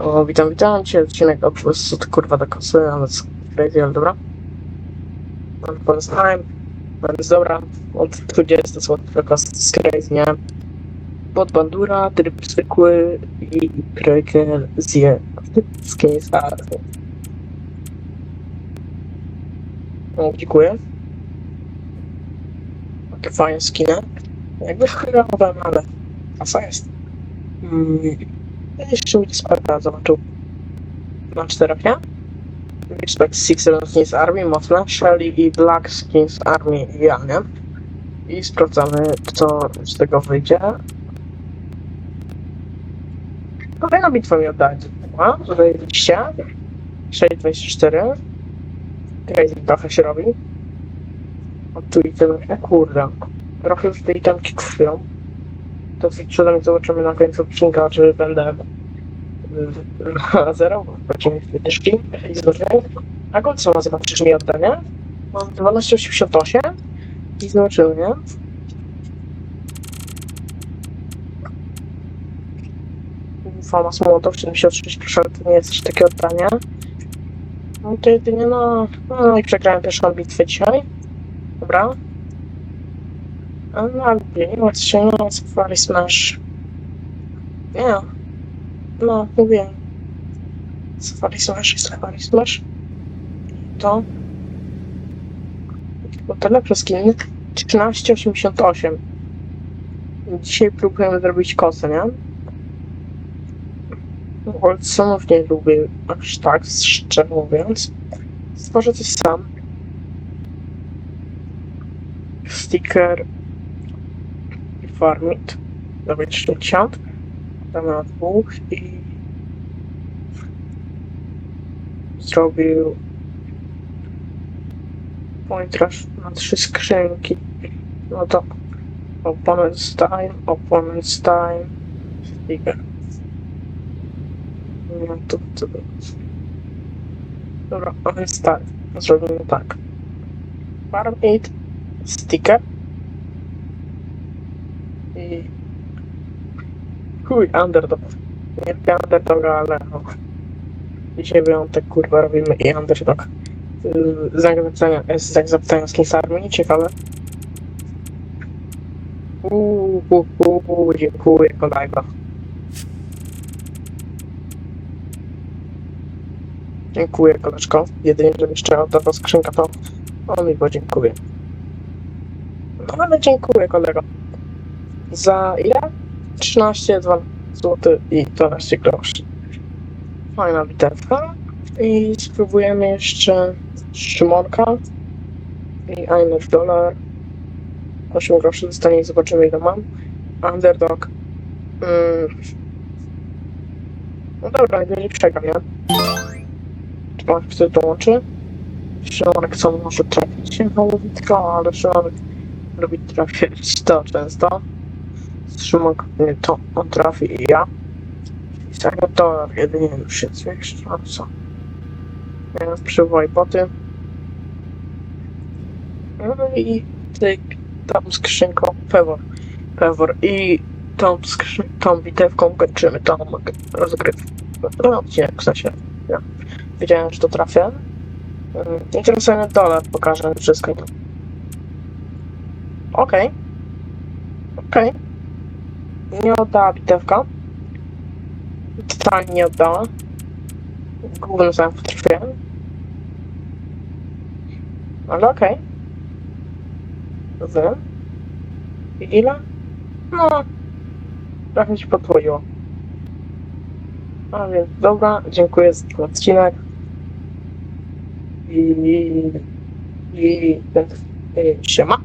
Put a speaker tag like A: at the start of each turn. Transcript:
A: O, witam, witam. Dzisiaj odcinek od od kurwa do kosy, ale crazy, ale dobra. Mam first time, więc dobra. Od 20 zł do kosy z crazy, nie? Pod bandura, tryb zwykły i krojkę zje z case. O, dziękuję. Takie fajne skiny. Jakby chwilowe, ale kasa jest. Mm. Jeszcze mi Sparta zobaczył. Na czterech, nie? Respect Six Skins Army, Mothman, Shelly i Black Skins Army ja, nie? I sprawdzamy, co z tego wyjdzie. Kolejna bitwa mi oddać. Zajebiście. 624. Crazy trochę się robi. O tu i tyle. O kurde. Trochę już tej itemki krwią. To przynajmniej zobaczymy na końcu odcinka, czy będę na zero, będziemy wytyczki i zobaczymy. A go co ma zobaczysz mi odda, nie? Mam 1288 i zobaczymy, nie? Fama Smołotow 76, proszę, to nie jest coś takiego oddania. No to jedynie no, no i przegrałem pierwszą bitwę dzisiaj. Dobra. A no, ale nie ma co się, no, Safari Smash. Nie. No, mówię. Safari Smash i Safari Smash. To. Bo to lepsze skiny. 1388. Dzisiaj próbujemy zrobić kosę, nie? Oldsonów nie lubię aż tak, szczerze mówiąc. Stworzę coś sam. Sticker farmit. Zrobię 60. Damy na dwóch i zrobił point rush na trzy skrzynki. No to opponent's time, opponent's time, sticker. No to, to, to. Dobra, a więc tak, zrobimy tak. Farmit, sticker i chuj, underdog. Nie lubię underdoga, ale no. Dzisiaj wyjątek, kurwa, robimy i underdog. Z Kings Army, ciekawe. Uuu, uuu, uuu, dziękuję, kolego. Dziękuję, koleżko. Jedynie, że jeszcze oddawał skrzynka, to on mi podziękuję. No ale dziękuję, kolego. Za ile? 13 2 zł i 12 groszy. Fajna bitewka. I spróbujemy jeszcze Szymonka i Einer dolar. 8 groszy dostanie i zobaczymy ile mam. Underdog. Mm. No dobra, nie przegram, nie? Szymonek wtedy dołączy. Szymonek co może trafić Holowitka, ale Szymonek lubi trafić to często. Nie to on trafi i ja. I tak to jedynie już się zwiększa, co? Teraz przywołaj. No i tyk, tą skrzynką Pewor. Pewor i tą skrzyn tą bitewką kończymy tą rozgrywkę. No odcinek w sensie. Ja. Wiedziałem, że to trafię. Mm, I teraz sobie pokażę wszystko. Okej. Okej. Nie oddała bitewka. Totalnie nie oddała. W głównym zamku trafiłem. Ale okej. Okay. I ile? No. Trochę się podwoiło. A więc dobra, dziękuję za ten odcinek. I... I... I... Siema.